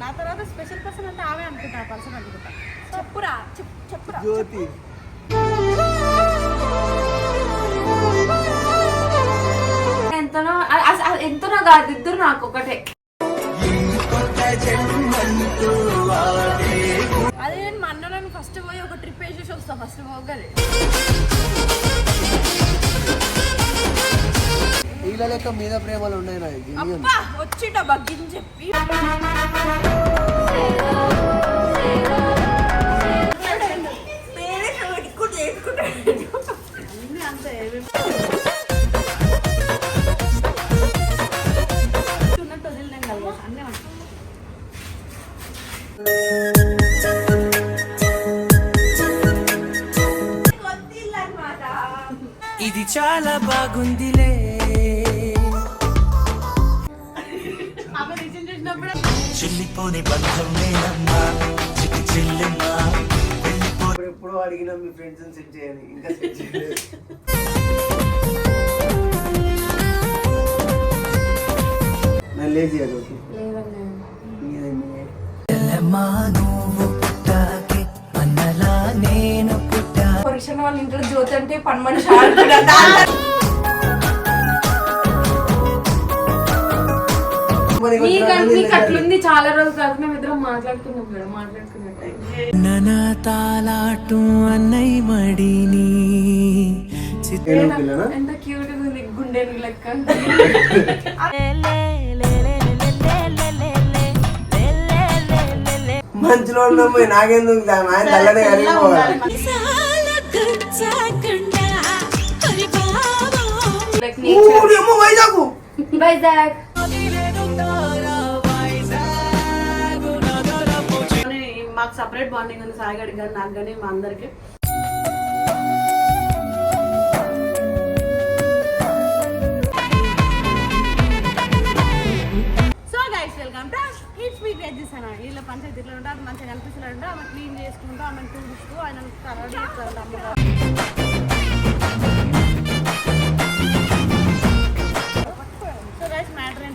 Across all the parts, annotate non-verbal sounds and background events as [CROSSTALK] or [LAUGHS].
నా తర్వాత special person అంటే ఆమె అనుకుంటా పర్సన్ అనుకుంటా. చెప్పురా చెప్- చెప్పురా. జ్యోతి. ఎంతనో ఎంతనో కాదు ఇద్దరు నాకు ఒకటే. అదే నేను మా అన్న ఫస్ట్ పోయి ఒక ట్రిప్ వేసేసి వస్తా ఫస్ట్ పోగలి వీళ్ళ లెక్క మీద ప్రేమలు ఉన్నాయి నాకు genuine. అబ్బా వచ్చిట బగ్గిని చెప్పి. అన్ని ఇది చాలా బాగుందిలే చెల్లిపోని బంధం నేనమ్మా చిటి చెల్లెమ్మా ఎప్పుడో అడిగినా మీ ఫ్రెండ్స్ సెట్ చేయని ఇంకా సెట్ చేయలేదు నేను లేజీ అది ఓకే చెల్లెమ్మా పరీక్ష వాళ్ళ ఇంట్లో జ్యోతి అంటే పని మనిషి నీకు అట్లుంది చాలా రోజుల తర్వాత మేము ఇద్దరం మాట్లాడుకున్నాం కదా మాట్లాడుకున్నట్టు నన తాలాటు అన్నయ్య మడిని. చిత్త నేను పిల్లనా? ఎంత క్యూట్ ఉంది గుండె లెక్క. మంచిలో పోయి తల్లనే కలిగిపోవాలి అమ్మ వైజాగ్ వైజాగ్ మాకు సపరేట్ బాండింగ్ ఉంది సాయిగడికి కానీ నాకు కానీ మా అందరికి. So guys welcome to hits మీ వెజ్జెస్ అన్న. వీళ్ళ పంచాయతీ ఇట్లా ఉంటా అది మంచిగా కనిపిస్తుందంటే ఆమె క్లీన్ చేసుకుంటూ ఆమె చూపిస్తూ ఆయన కలర్ అమ్మగారు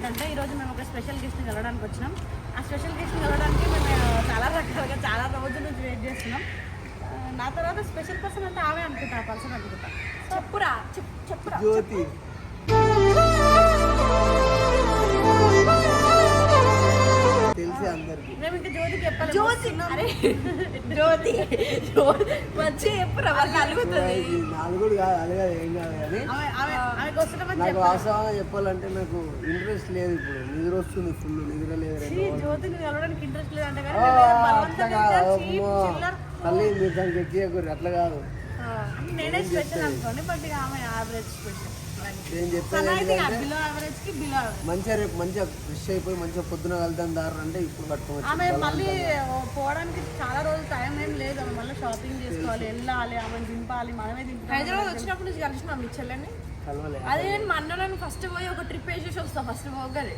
ఏంటంటే ఈరోజు మేము ఒక స్పెషల్ గెస్ట్ని కలవడానికి వచ్చినాం. ఆ స్పెషల్ గెస్ట్ని కలవడానికి మేము చాలా రకాలుగా చాలా రోజుల నుంచి వెయిట్ చేస్తున్నాం. నా తర్వాత స్పెషల్ పర్సన్ అంటే ఆమె అనుకుంటా ఆ పర్సన్ అనుకుంటా. చెప్పురా చెప్- చెప్పురా జ్యోతి. మేము ఇంకా జ్యోతికి చెప్పాలి జ్యోతి! అరే అలుగుతుంది. నాలుగుడు కాదు అలగదు ఏం కాదు కానీ నాకు వాస్తవంగా చెప్పాలంటే నాకు ఇంట్రెస్ట్ లేదు ఇప్పుడు. నిద్ర వస్తుంది ఫుల్ నిద్ర లేదు. జ్యోతిని కలవడానికి ఇంట్రెస్ట్ అట్లా కాదు. చిల్లర. తల్లి మీరు దానికి ఎక్కియకూరి అట్లా కాదు. నేనే స్పెషల్ అనుకోండి బట్ ఆమె యావరేజ్ స్పెషల్ నేను చెప్పేది మంచిగా రేపు మంచిగా ఫ్రెష్ అయిపోయి మంచిగా పొద్దున వెళ్తాం దారి అంటే ఇప్పుడు కట్టుకోవచ్చు ఆమె మళ్ళీ పోవడానికి చాలా రోజులు టైం ఏం లేదు ఆమె మళ్ళీ షాపింగ్ చేసుకోవాలి వెళ్ళాలి ఆమె దింపాలి మనమే దింపాలి హైదరాబాద్ వచ్చినప్పుడు నుంచి కలిసిన మీ చెల్లెని అదే నేను మా అన్న ఫస్ట్ పోయి ఒక ట్రిప్ వేసేసి వస్తా ఫస్ట్ పోగలి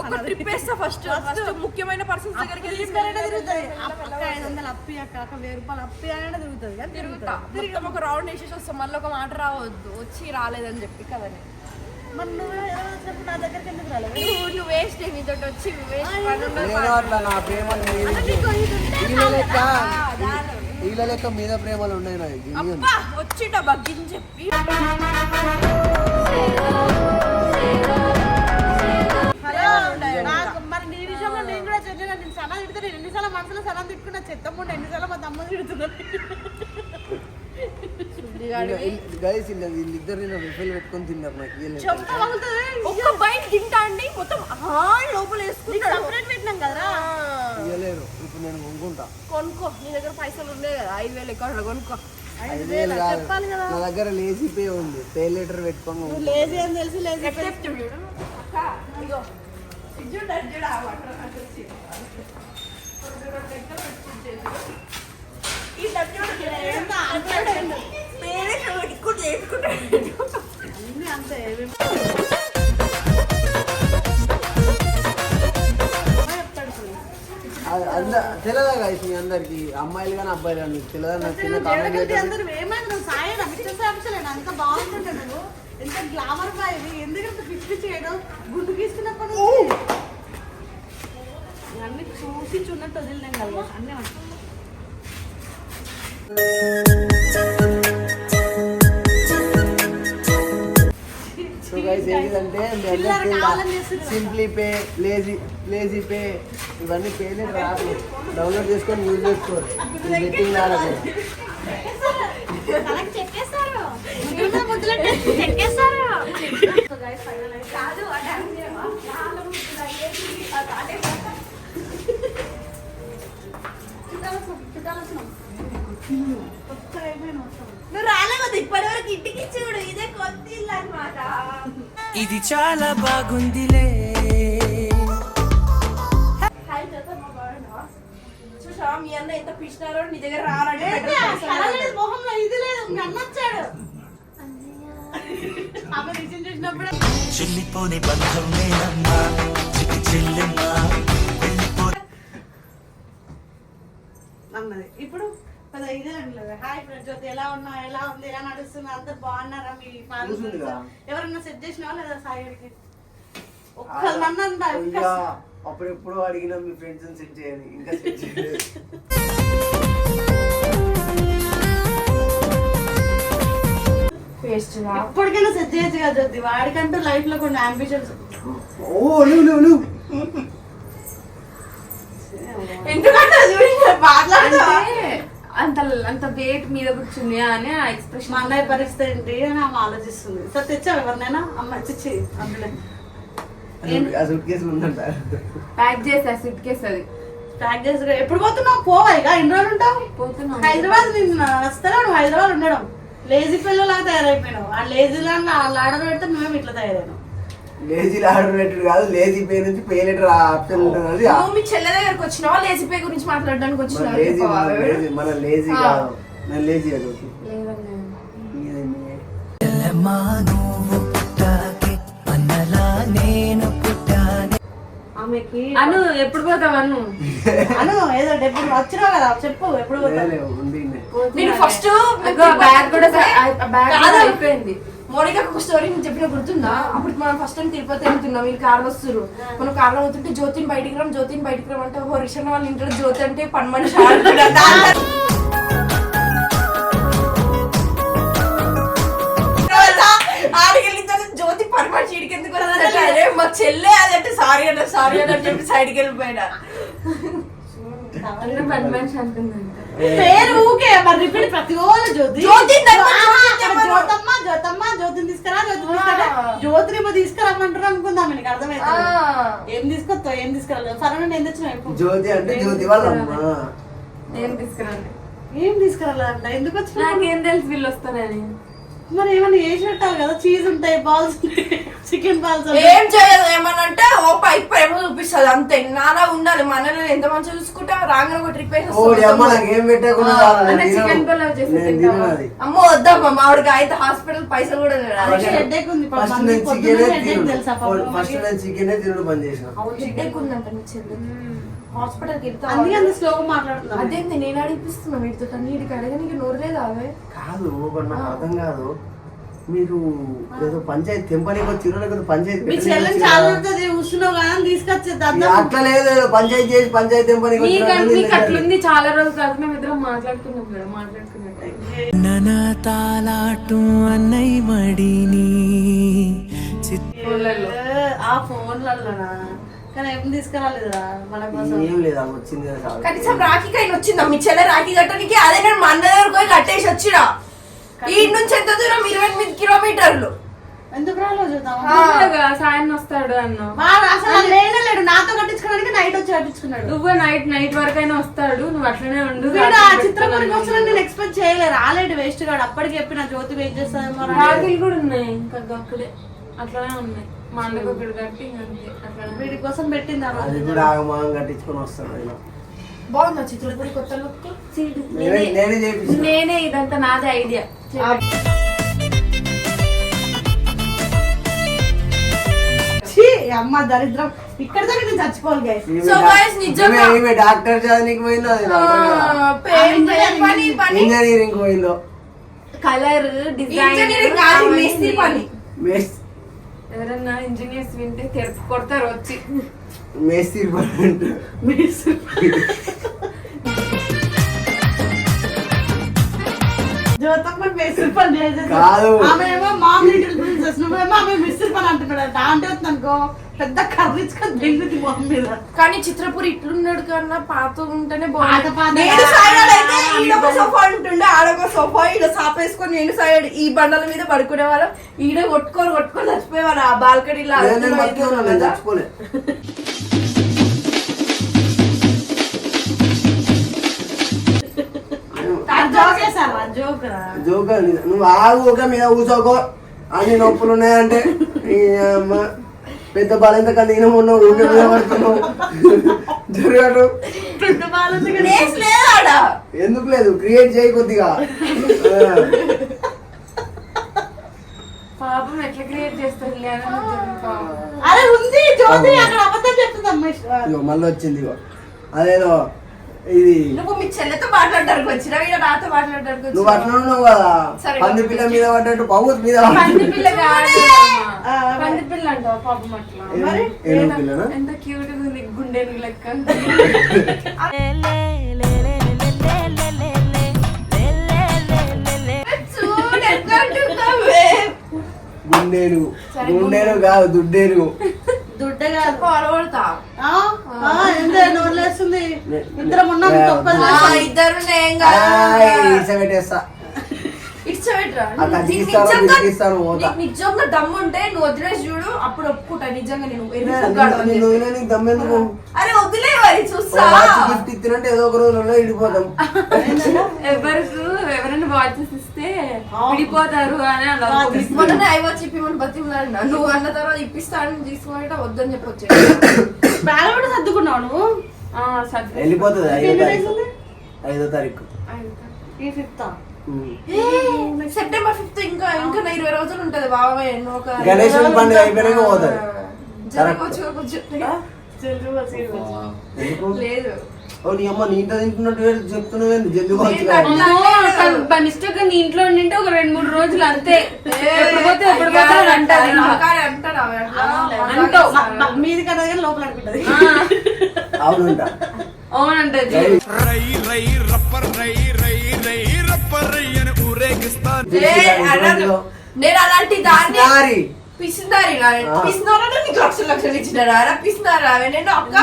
ఒక ట్రిప్ వేస్తా ఫస్ట్ ఫస్ట్ ముఖ్యమైన పర్సన్స్ దగ్గరికి వెళ్ళి సన్నది తిరుగుతుంది. అక్క ఐదు వందలు అప్పి అక్క అక్క వెయ్యి రూపాయలు అప్పి అయినా తిరుగుతుంది. తిరుగుతా. మొత్తం ఒక రౌండ్ వేసేసి వస్తాం. మళ్ళీ ఒక మాట రావద్దు. వచ్చి రాలేదని చెప్పి కదని నువ్వు వేస్ట్ నీతో వచ్చి వీళ్ళ లెక్క మీద ప్రేమలు ఉన్నాయి నాకు బగ్గిని చెప్పి. నాకు మరి నీ విషయంలో నేను కూడా చెల్లి నేను సలా తిడితే నేను ఎన్నిసార్లు మనసులో సలా తిట్టుకున్నా చెత్త ఎన్నిసార్లు మా తమ్ముడు తిడుతున్నాను గైస్ వీళ్ళు వీళ్ళిద్దరు నేను రిఫిల్ పెట్టుకొని తిన్నారు నాకు ఇయ్యలేదు చెంప పగులుతుంది ఒక్క బయట తింటా అండి మొత్తం ఆ లోపల వేసుకుంటాడు. సపరేట్ పెట్టినాం కదరా ఇయ్యలేరు ఇప్పుడు నేను కొనుక్కుంటా. కొనుక్కో నీ దగ్గర పైసలు ఉన్నాయి కదా ఐదు వేలు ఎక్కువ కొనుక్కో. కాదు కదా. నా దగ్గర లేజీ పే ఉంది పే లెటర్ పెట్టుకొని కొనుక్కుంటా. లేజీ అని తెలిసి లేజీ తెలియదా గైస్ మీ అందరికి అమ్మాయిలు కానీ అబ్బాయిలు కానీ మీకు తెలియదా నాకు చిన్న కామెంట్ అందరూ ఏమైనా నువ్వు సాయడా మిస్టర్ సాంసలేనా అంత బాగుంటుంటే నువ్వు. ఎంత గ్లామర్ బా ఇది. ఎందుకంత పిచ్చి పిచ్చి ఏదో గుండు గీస్తున్నప్పటి నుంచి అన్ని చూసి చూడట్టు వదిలినాం కదా. అన్నీ. Simply pay lazy lazy pay ఇవన్నీ పేమెంట్ రాదు డౌన్లోడ్ చేసుకొని యూజ్ చేసుకోరు. బెట్టింగ్ రాదు [LAUGHS] ఇదే చాలా బాగుందిలే. చేద్దాం మా బాగున్నావా? చూసావా మీ అన్న ఎంత పిచ్చినారో నీ దగ్గర లేదు, మొహంలో ఇది లేదు చెల్లిపోని బంధం నేనమ్మా చిటి చెల్లెమ్మా. వెళ్ళిపో అన్నది ఇప్పుడు పెద్ద ఇదే అనలేదు హాయ్ ఫ్రెండ్ జ్యోతి ఎలా ఉన్నా ఎలా ఉంది ఎలా నడుస్తుంది అందరు బాగున్నారా మీ. ఎవరన్నా సెట్ చేసినావా లేదా సాయిడికి ఒక్క మంది అందా ఇంకా అప్పుడెప్పుడు అడిగినా మీ ఫ్రెండ్స్ సెట్ చేయాలి ఇంకా సెట్ [LAUGHS] పేస్ట్ ఎప్పటికైనా సెట్ చేయొచ్చు కదా జ్యోతి. వాడికంటూ లైఫ్లో కొన్ని అంబిషన్స్ ఓ లేవు ఎందుకంటే మాట్లాడుతా అంత అంత వెయిట్ మీద కూర్చుంది అని ఆ మా ఎక్స్ప్రెషన్ అన్నయ్య పరిస్థితి ఏంటి అని ఆమె ఆలోచిస్తుంది. సార్ తెచ్చావు ఎవరినైనా? అమ్మ చిచ్చి ప్యాక్ చేసా సుట్ కేసు అది. ప్యాక్ చేసి ఎప్పుడు పోతున్నావు? పోవా ఇక? ఎన్ని రోజులు ఉంటావు? పోతున్నాం. హైదరాబాద్ నిన్ను వస్తారా నువ్వు హైదరాబాద్ ఉండడం. లేజీ పిల్లలాగా తయారైపోయినావు. ఆ లేజీ లాగా వాళ్ళు ఆర్డర్ పెడితే మేము ఇట్లా తయారైనాం లేజీ ఆర్డర్ పెట్టాడు కాదు లేజీ పే నుంచి పే లెటర్ ఆప్షన్ ఉంటుంది నువ్వు మీ చెల్లె దగ్గరకు వచ్చినావా? లేచిపోయి గురించి మాట్లాడడానికి మన వచ్చినావా? లేజీ మన లేజీ మన లేజీ. కాదు. నేను లేజీ అది నువ్వు పుట్టాకే అన్నలా నేను ఆమెకి అను ఎప్పుడు పోతావు అను? అను ఏదో ఎప్పుడు వచ్చినావు కదా చెప్పు ఎప్పుడు. నేను ఫస్ట్ బ్యాగ్ కూడా బ్యాగ్. అయిపోయింది. మోనికా ఒక స్టోరీ నేను చెప్పిన గుర్తుందా? అప్పుడు మనం ఫస్ట్ టైం తిరుపతి వెళ్తున్నాం వీళ్ళు కార్ వస్తున్నారు మనం కార్ పోతుంటే జ్యోతిని బయటికి రామ్ జ్యోతిని బయటికి రామంటే ఓ రిషన్ వాళ్ళ ఇంట్లో జ్యోతి అంటే పని మనిషి మా చెల్లె అదంటే సారీ అన్న సారీ అన్న చెప్పి సైడ్కి వెళ్ళిపోయినా. పేరు ఊకే మరి రిపీట్ ప్రతి రోజు జ్యోతి. జ్యోతి. జ్యోతమ్మ జ్యోతమ్మ జ్యోతిని తీసుకురా జ్యోతి తీసుకురా. జ్యోతిని ఏమో తీసుకురమ్మంటారు అనుకుందాం నీకు అర్థమైతే. ఏం తీసుకొస్తావు ఏం తీసుకురాలేదు? సరే ఏం ఇప్పుడు జ్యోతి అంటే జ్యోతి వాళ్ళ నేను తీసుకురండి ఏం తీసుకురాలేదంట ఎందుకు వచ్చినా నాకేం తెలుసు వీళ్ళు వస్తానని మరి ఏమన్నా వేసి పెట్టాలి కదా? చీజ్ ఉంటాయి బాల్స్ చికెన్ బాల్స్ ఏం చేయదు ఏమన్నా అంటే ఓ పైప్ ప్రేమ చూపిస్తుంది అంతే. నాలా ఉండాలి మనల్ని ఎంత మంచిగా చూసుకుంటా రాగానే ఒక ట్రిప్. చికెన్ పులావ్ చేసి. అమ్మో వద్దమ్మా మామిడికి అయితే హాస్పిటల్ పైసలు కూడా లేదు. హెడ్ఏక్ ఉంది ఫస్ట్ నేను చికెనే తెలుసా తినడం బంద్ చేసిన. హెడ్ఏక్ ఉందంట మీ చెల్లి. హాస్పిటల్కి వెళ్తా అందుకే అంత స్లోగా మాట్లాడుతున్నాను అదేంది నేను అడిగిస్తున్నా వీటితో నీటికి అడగనికి నోరు లేదా అవే కాదు ఒకటి నాకు అర్థం కాదు. మీరు ఏదో పంచాయతీ వచ్చిరో లేకపోతే పంచాయతీ మీ చెల్లెని? చాలా ఉంటుంది కూర్చున్నావు కదా అని తీసుకొచ్చేది అట్లా లేదు పంచాయతీ చేసి పంచాయతీ నీకు వీళ్ళు అట్లుంది చాలా రోజులు తర్వాత మేము ఇద్దరం మాట్లాడుకున్నాం కదా మాట్లాడుకున్నట్టు నన తాలాటు అన్నై మడిని. ఆ ఫోన్లలోనా? కానీ ఏం తీసుకురాలేదా మన కోసం? ఏం లేదు అది వచ్చింది కదా చాలు. కనీసం రాఖీకి అయిన వచ్చిందా? మీ చెల్లె రాఖీ కట్టడానికి అదే నేను మా అన్న దగ్గరకు పోయి కట్టేసి వచ్చినా. ఈ నుంచి ఎంత దూరం? ఇరవై ఎనిమిది కిలోమీటర్లు. ఎందుకు రాలేదు చూద్దాం సాయం వస్తాడు అన్నావు వాడు అసలు లేనే లేడు నాతో కట్టించుకోవడానికి నైట్ వచ్చి కట్టించుకున్నాడు. నువ్వు నైట్ నైట్ వరకు అయినా వస్తాడు. నువ్వు అట్లనే ఉండు వీడు ఆ రాత్రి చిత్రం పెట్టుకోవాలి. కోసం నేను ఎక్స్పెక్ట్ చేయలేదు. రాలేడు వేస్ట్ గాడు. అప్పటికి చెప్పిన జ్యోతి వెయిట్ చేస్తాదేమో రా. రాఖీలు కూడా ఉన్నాయి. ఇంకా అక్కడే. అట్లనే ఉన్నాయి. మా అన్నకు ఒకటి కట్టి ఇంకా అంతే. అట్లనే. వీడి కోసం పెట్టింది అది కూడా ఆగమాగం కట్టించుకొని బాగుందా చిత్రపూడి కొత్త లుక్. నేనే నేనే నేనే ఇదంతా నాదే ఐడియా. ఛీ, అమ్మ దరిద్రం. ఇక్కడతో నేను చచ్చిపోవాలి డా- guys, నిజంగా- ఈమె- డాక్టర్ చదవనికి పోయిందో ఇంజనీరింగ్. పోయిందో. Colour design. ఇంజనీరింగ్ కాదు మేస్త్రి పని. మేస్ ఎవరన్నా ఇంజనీర్స్ వింటే తెరపు కొడతారు వచ్చి. మేస్త్రి పని. పని. ఆమె ఏమో మా లిటిల్ ప్రిన్సెస్ నువ్వేమో ఆమె మిస్త్రి పని అంటున్నాడు. అంటే అనుకో పెద్ద కర్రించుకొని బెంగుతి మొహం మీద. కానీ చిత్రపూర్ ఇట్లున్నాడు కన్నా పాత ఉంటేనే పాత బాగుంది పాత నేను సైడ్ అయితే ఈడొక సోఫా ఉంటుండే ఆడొక సోఫా ఈడ సాపేసుకొని నేను సైడ్ ఈ బండల మీద పడుకునే వాళ్ళం. ఈడ కొట్టుకొని కొట్టుకొని చచ్చిపోయేవాళ్ళు ఆ బాల్కనీలో నేను జోక్? నువ్వు ఆగు ఒక మీద కూర్చోకో. అన్ని నొప్పులు ఉన్నాయంటే పెద్ద బాలెంత కన్నా ఉన్నావు మీద పడుతున్నావు. జరగడు ఎందుకు లేదు క్రియేట్ చేయి కొద్దిగా. ఆ. పాపం ఎట్లా క్రియేట్ చేస్తారు? లేదని పాపం. అరే ఉంది జ్యోతి అక్కడ అబద్ధం చెప్తుందమ్మా. ఇగో మళ్ళీ వచ్చింది అదేదో ఇది నువ్వు మీ చెల్లెతో మాట్లాడడానికి వచ్చినా ఈడ నాతో మాట్లాడడానికి నువ్వు అట్లా ఉన్నావు కదా. పంది పిల్ల మీద పడ్డట్టు పవ్వు మీద పంది పిల్ల కాదు ఆ, పంది పిల్ల అంటావు పాపం అట్లా? ఏం- ఏం పిల్లనా? ఎంత క్యూట్గా ఉంది గుండె లెక్క. గుండేను గుండేను కాదు దుడ్డేను ఇద్దరం ఇద్దరు ఏం కాదు పెట్టేస్తా ఇచ్చబెట్టరా. నిజంగా దమ్ము ఉంటే నువ్వు వదిలేసి చూడు అప్పుడు ఒప్పుకుంటా. నిజంగా నేను అరే వదిలే మరి చూస్తా. గిఫ్ట్ ఇచ్చినట్టు ఏదో ఒక రోజులలో ఇడిపోతాం ఎవరికి ఎవరైనా వాచెస్ ఇస్తే విడిపోతారు అని అలా మొన్ననే ఐ వచ్చి ఇప్పిమని బతిమలాడినా నువ్వు అన్న తర్వాత ఇప్పిస్తా అని తీసుకుంటే వద్దని చెప్పొచ్చు బ్యాగ్ కూడా సర్దుకున్నావు నువ్వు. వెళ్ళిపోతుంది? ఐదో తారీఖు? ఐదో తారీఖు. ఈ ఫిఫ్త్. సెప్టెంబర్ ఫిఫ్త్ ఇంకా ఇంకా ఇరవై రోజులు ఉంటది బాబాయ్ ఒక గణేశుని పండుగ అయిపోయినాక లేదు. నీ అమ్మ నీ ఇంట తింటున్నట్టు చెప్తున్నావు జల్ది బై మిస్టేక్ నీ ఇంట్లో ఉండింటే ఒక రెండు మూడు రోజులు అంతే. మీది కదా లోపల అవునంట. అవునంటది రై రై రప్పర్ రై. ఊరేగిస్తాను ఏ, అనను. నేను అలాంటి దాన్ని పిసినారి. పిసినారి నీకు లక్షలు లక్షలు ఇచ్చినారా? పిసినారా? నేను అక్క.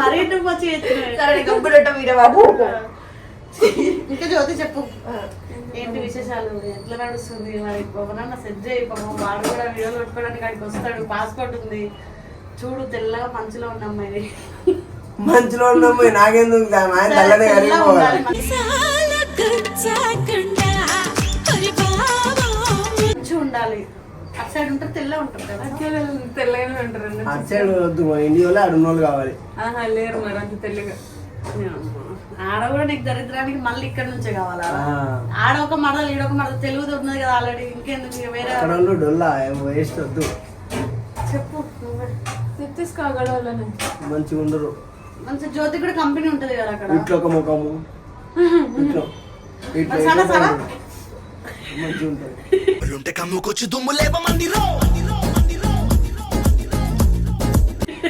మరీ. సరే గబ్బులట వీర బాబు. ఇంకా జ్యోతి చెప్పు. ఏంటి విశేషాలు? ఎట్లా నడుస్తుంది మరి? ఎవరన్నా సెట్ చేయి పాపం వాడు కూడా వీడియోలు పెట్టుకోవడానికి అక్కడికి వస్తాడు. పాస్పోర్ట్ ఉంది. చూడు తెల్లగా మంచిలో ఉన్న అమ్మాయి మంచిలో ఉన్నాము నాకెందుకు ఆయన తెల్లనే తెల్లగా కలిగిపోవాలి ఉండాలి. మంచిగా ఉండాలి. అటు సైడ్ ఉంటే తెల్ల ఉంటుంది కదా. తెల్లగానే ఉంటారు అటు సైడ్ వద్దు మా ఇండియాలో అడున్నోళ్ళు కావాలి. ఆహా లేరు మరి అంత తెల్లగా. ఆడ కూడా నీకు దరిద్రానికి మళ్ళీ ఇక్కడ నుంచే కావాలా. ఆడ ఒక మడలు ఈడ ఒక మడలు తెలుగు ఉన్నది కదా ఆల్రెడీ ఇంకెందుకు ఇక వేరే డొల్లా వేస్ట్ వద్దు. చెప్పు తీసుకోగలవాలని మంచిగా ఉండరు జ్యోతి కూడా కంపెనీ ఉంటది కదా అక్కడ. ఇట్లా ఒక ముఖము. ఇట్లా. [LAUGHS] ఇట్లా. మంచిగా ఉంటుంది. ఉంటే కమ్ముకొచ్చి దుమ్ము [LAUGHS]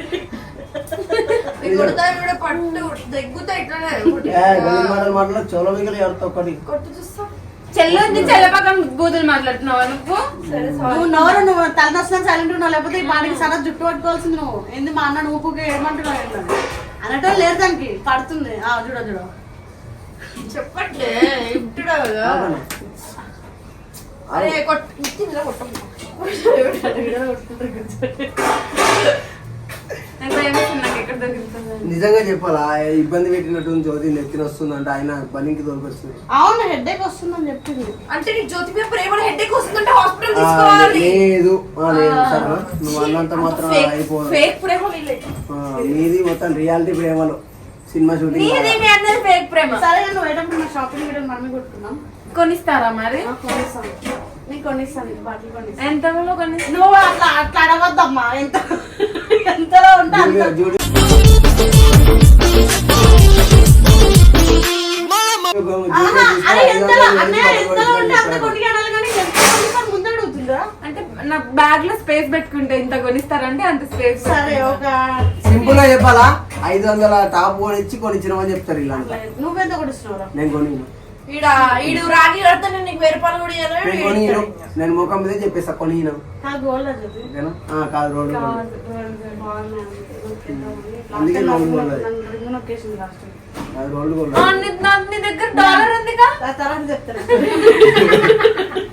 చెల్ల పక్కన బూతులు మాట్లాడుతున్నావా నువ్వు? సరే నువ్వు నోరు నువ్వు తలనొస్తున్నా సైలెంట్ ఉన్నావు లేకపోతే ఈ పాటికి సరే జుట్టు పట్టుకోవాల్సింది నువ్వు. ఏంది మా అన్న నువ్వు ఏమంటున్నావు అనటం లేదు దానికి పడుతుంది. ఆ చూడ చూడ. చెప్పట్లే కదా. అరే కొట్టు ఇచ్చి [LAUGHS] నిజంగా చెప్పాలా ఇబ్బంది పెట్టినట్టు జ్యోతి నెత్తిన వస్తుందంట ఆయన పనికి తోలుకొస్తుంది అవును హెడ్ వస్తుందని చెప్పింది. అంటే నీ జ్యోతి మీద ప్రేమ హెడ్ వస్తుందంటే హాస్పిటల్ తీసుకోవాలి. లేదు. ఆ, లేదు సరే నువ్వు అన్నంత మాత్రం అయిపోదు. ఫేక్ ప్రేమ మీది మొత్తం రియాలిటీ ప్రేమలు. సినిమా షూటింగ్ నీది మీ అందరి ఫేక్ ప్రేమ. సరే నువ్వు ఏటప్పుడు షాపింగ్ కూడా మనమే కొట్టుకున్నాం కొనిస్తారా మరి? ఆ, కొనిస్తాను. నీకు కొనిస్తాను నీకు బట్టలు కొనిస్తాను. ఎంతలో కొని నువ్వు అట్లా అట్లా అడగద్దమ్మా ఎంత? ఎంతలో? ఉంటే అంటే నా బ్యాగ్లో స్పేస్ పెట్టుకుంటే ఇంత కొనిస్తారంటే అంత స్పేస్ సరే ఒక సింపుల్గా చెప్పాలా? ఐదు వందల టాప్ కొనిచ్చి కొనిచ్చినామని చెప్తారు ఇలాంటి నువ్వెంత కొనిస్తున్నావురా? నేను కొని ఈడ ఈడు రాగి కడితే నేను నీకు వెయ్యి రూపాయలు కూడా నేను కొని నేను ముఖం మీదే చెప్పేస్తా కొని ఆ ఓకేనా? కాదు రోడ్డు అందుకే అందుకే నాకు గోల్డ్ రింగ్ నొక్కేసింది లాస్ట్ అది రోడ్డు గోల్డ్. నీ దగ్గర డాలర్ ఉందిగా? ఆ తర్వాత చెప్తాను. [LAUGHS]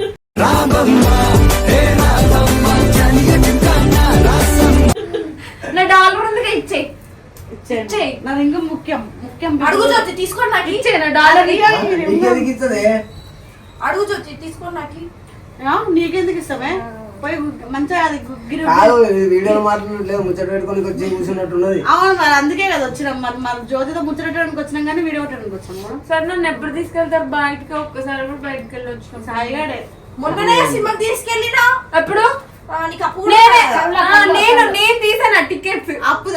అడుగు జ్యోతి తీసుకోండి నాకు. ఇచ్చే నా డాలర్ నీకే దిగుతుంది అడుగు తీసుకోండి నాకు. నీకెందుకు ఇస్తామే పోయి మంచిగా అది గిరి కాదు ఇది వీడియోలో మాట్లాడట్లేదు ముచ్చట పెట్టుకొని వచ్చి కూర్చున్నట్టున్నది. అవును మరి అందుకే కదా వచ్చినాం మరి. మరి జ్యోతితో ముచ్చటడానికి వచ్చినాం కానీ వీడియో పెట్టడానికి వచ్చాము సార్ నన్ను ఎప్పుడు తీసుకెళ్తారు? బయటకి ఒక్కసారి కూడా బయటకు వెళ్ళి వచ్చినాం సాయిగాడే మొన్ననే సినిమాకి తీసుకెళ్ళినా? ఎప్పుడు? నేనే. నేను తీసాను టికెట్స్? అప్పు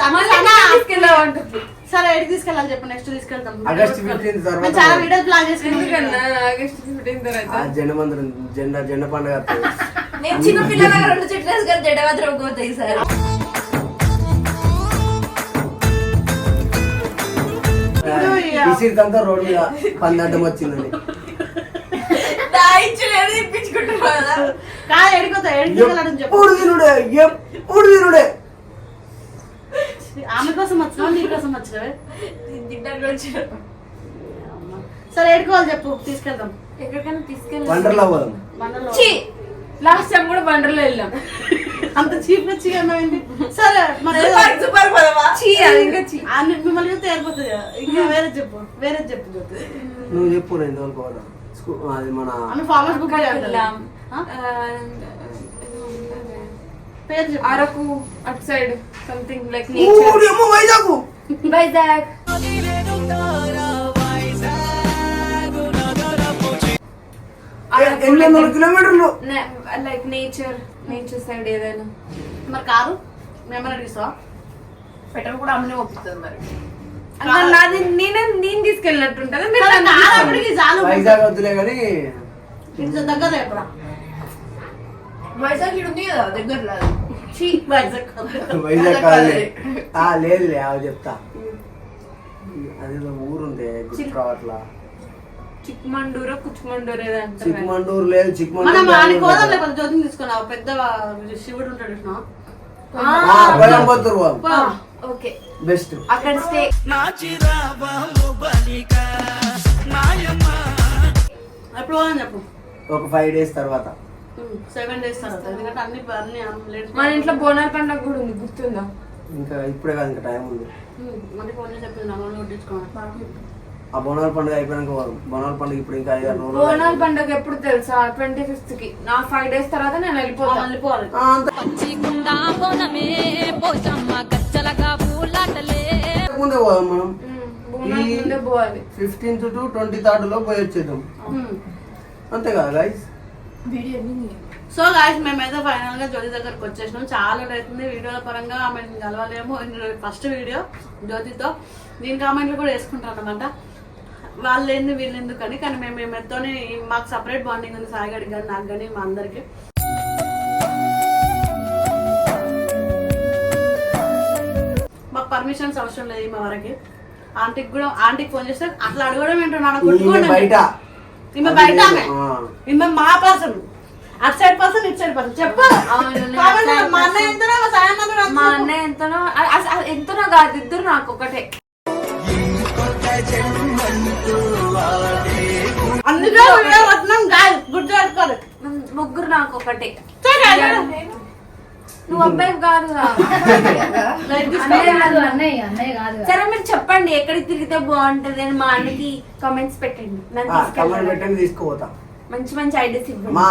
సరే ఎడికి తీసుకెళ్ళాలి చెప్పు నెక్స్ట్ తీసుకెళ్తాం. ఆగస్ట్ 15 తర్వాత మేము చాలా వీడియోస్ ప్లాన్ ఎందుకన్నా ఆగస్ట్ ఫిఫ్టీన్ తర్వాత? జెండా మందిరం జెండా జెండా పండుగ. నేను చిన్న పిల్లలాగా రెండు చెట్లు వేసుకొని జడవద్రం పోతాయి సార్. విసిరితంతా రోడ్డు మీద పందడ్డం వచ్చిందని. ఎప్పుడు తినుడే? ఎప్పుడు తినుడే? ఆమె కోసం వచ్చినావు నీ కోసం వచ్చినావే వచ్చాను సరే ఎడుకోవాలి చెప్పు తీసుకెళ్తాం ఎక్కడికైనా తీసుకెళ్ళి పోదాం. ఛీ! లాస్ట్ టైం కూడా బండర్లో వెళ్ళాం. అంత చీప్గా చీ అన్నమైంది సరే మరి ఏదో- సూపర్ సూపర్ పదవా చీ అది ఇంకా చీ అన్ని మిమ్మల్ని చూస్తే ఏర్పోతుంది కదా. ఇంకా వేరే చెప్పు వేరే చెప్పు జ్యోతి నువ్వు చెప్పు రెండు రోజులు పోదాం. స్కూ- అది మన ఆమె ఫార్మర్స్ బుక్ వెళ్ళాం. ఆ? పేరు అరకు అటు side something like nature Vizag. Vizag. కిలోమీటర్లు. లైక్ నేచర్ నేచర్ సైడ్ ఏదైనా. మరి కారు? మేము అడిగిస్తావా పెట్రోల్ కూడా అమ్మనే ఒప్పుతుంది మరి. నాది నేనే నేను తీసుకెళ్ళినట్టుంటది మీరు చాలు. వైజాగ్ వద్దులే కానీ దగ్గర ఎప్పుడా? వైజాగ్ ఈడు ఉంది కదా దగ్గరలో [LAUGHS] అది. చీ వైజాగ్ వైజాగ్ కాదులే ఆ, లేదులే అవి చెప్తా. అదేదో ఊరుంది గుర్తు రావట్లా చిక్మండూరో కుచ్మండూరో చిక్మండూరు లేదు చిక్మండూరు జ్యోతిని పెద్ద శివుడు ఉంటాడు కోయంబత్తూరు. ఓకే. బెస్ట్. అక్కడ స్టే. ఎప్పుడు చెప్పు. ఒక ఫైవ్ డేస్ తర్వాత. సెవెన్ డేస్ తర్వాత ఎందుకంటే అన్ని మన ఇంట్లో బోనాల పండుగ కూడా ఉంది గుర్తుందా? ఇంకా ఇప్పుడే కాదు ఇంకా టైం ఉంది. మళ్ళీ ఫోన్ చేసి చెప్పింది కొట్టించుకోవాలి ఆ బోనాల పండుగ అయిపోయినాక పోదాం బోనాల పండుగ ఇప్పుడు ఇంకా ఐదారు రోజులు బోనాల పండుగ ఎప్పుడు తెలుసా? ట్వంటీ ఫిఫ్త్కి నా ఫైవ్ డేస్ తర్వాత నేను వెళ్ళిపోతాను వెళ్ళిపోవాలి. బోనమే పూలాటలే. ముందే పోదాం మనం. ముందే పోవాలి. ఫిఫ్టీన్త్ టు ట్వంటీ థర్డ్లో పోయి వచ్చేద్దాం. అంతే కదా గైస్ సో గాయస్ మేమైతే ఫైనల్గా జ్యోతి దగ్గరకు వచ్చేసినాం. చాలా అవుతుంది. వీడియోల పరంగా ఆమె కలవలేము. First video జ్యోతితో. దీని కామెంట్లు కూడా వేసుకుంటాం అనమాట వాళ్ళు ఏంది వీళ్ళు ఎందుకు అని కానీ మేము మేమెత్తోని మాకు సపరేట్ బాండింగ్ ఉంది. సాయిగడికి కానీ నాకు కానీ మా అందరికి. మాకు పర్మిషన్స్ అవసరం లేదు మా వరకు. ఆంటీకి కూడా ఆంటీకి ఫోన్ చేస్తే అట్లా అడగడం ఏంటో నాన్న ఈమె బయట ఆమె. ఈమె మా పర్సన్. అటు సైడ్ పర్సన్ ఇటు సైడ్ పర్సన్. చెప్పు. మా అన్నయ్య ఎంతనో మా. అన్నయ్య ఎంతనో ఎంతనో కాదు ఇద్దరు నాకు ఒకటే. అందుకే వీడియో వస్తున్నాం కాదు గుర్తు పెట్టుకోరు ముగ్గురు నాకు ఒకటే. సరే, నువ్వు అబ్బాయి కాదు సరే మీరు చెప్పండి ఎక్కడికి తిరిగితే బాగుంటది అని మా అన్నకి కామెంట్స్ పెట్టండి నన్ను కమెంట్ తీసుకెళ్ళండి. పెట్టండి తీసుకుపోతా మంచి మంచి ఐడియాస్ ఇవ్వండి మా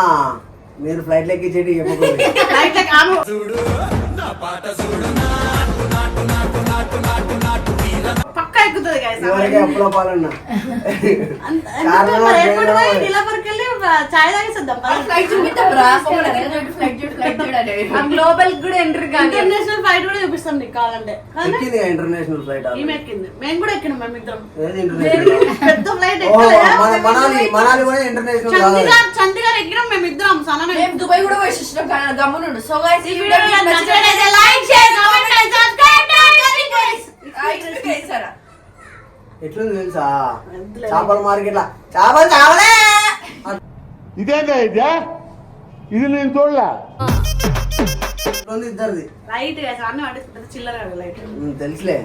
మీరు ఫ్లైట్ లెక్కి చెట్టు చెప్పకూడదు లైట్ లైక్ ఆమె పక్కా ఎక్కుతుంది guys. ఎవరికి అప్పుల పాలన్నా అంత- కారణం నిలబడికి వెళ్ళి చాయ్ తాగేసేద్దాం? గ్లోబల్ కూడా ఎంటర్ కానీ ఇంటర్నేషనల్ ఫ్లైట్ కూడా చూపిస్తాం నీకు కావాలంటే. ఇంటర్నేషనల్ ఫ్లైట్ ఈమె ఎక్కింది. మేము కూడా ఎక్కినాం మేము ఇద్దరం. పెద్ద ఫ్లైట్ సన్న మేము దుబాయ్ కూడా గమ్మునుండు సో గైస్ ఈ వీడియో మీకు లైక్ నచ్చినట్లయితే షేర్ కామెంట్ అండ్ సబ్స్క్రైబ్ చేస్తారా ఎట్లుంది తెలుసా? చేపల మార్కెట్లా. చేపలు చేపలే ఇదేందా ఇదే? ఇది నేను చూడలే. ఇద్దరిది. లైట్ అన్ని చిల్లర లైట్ తెలుసులే.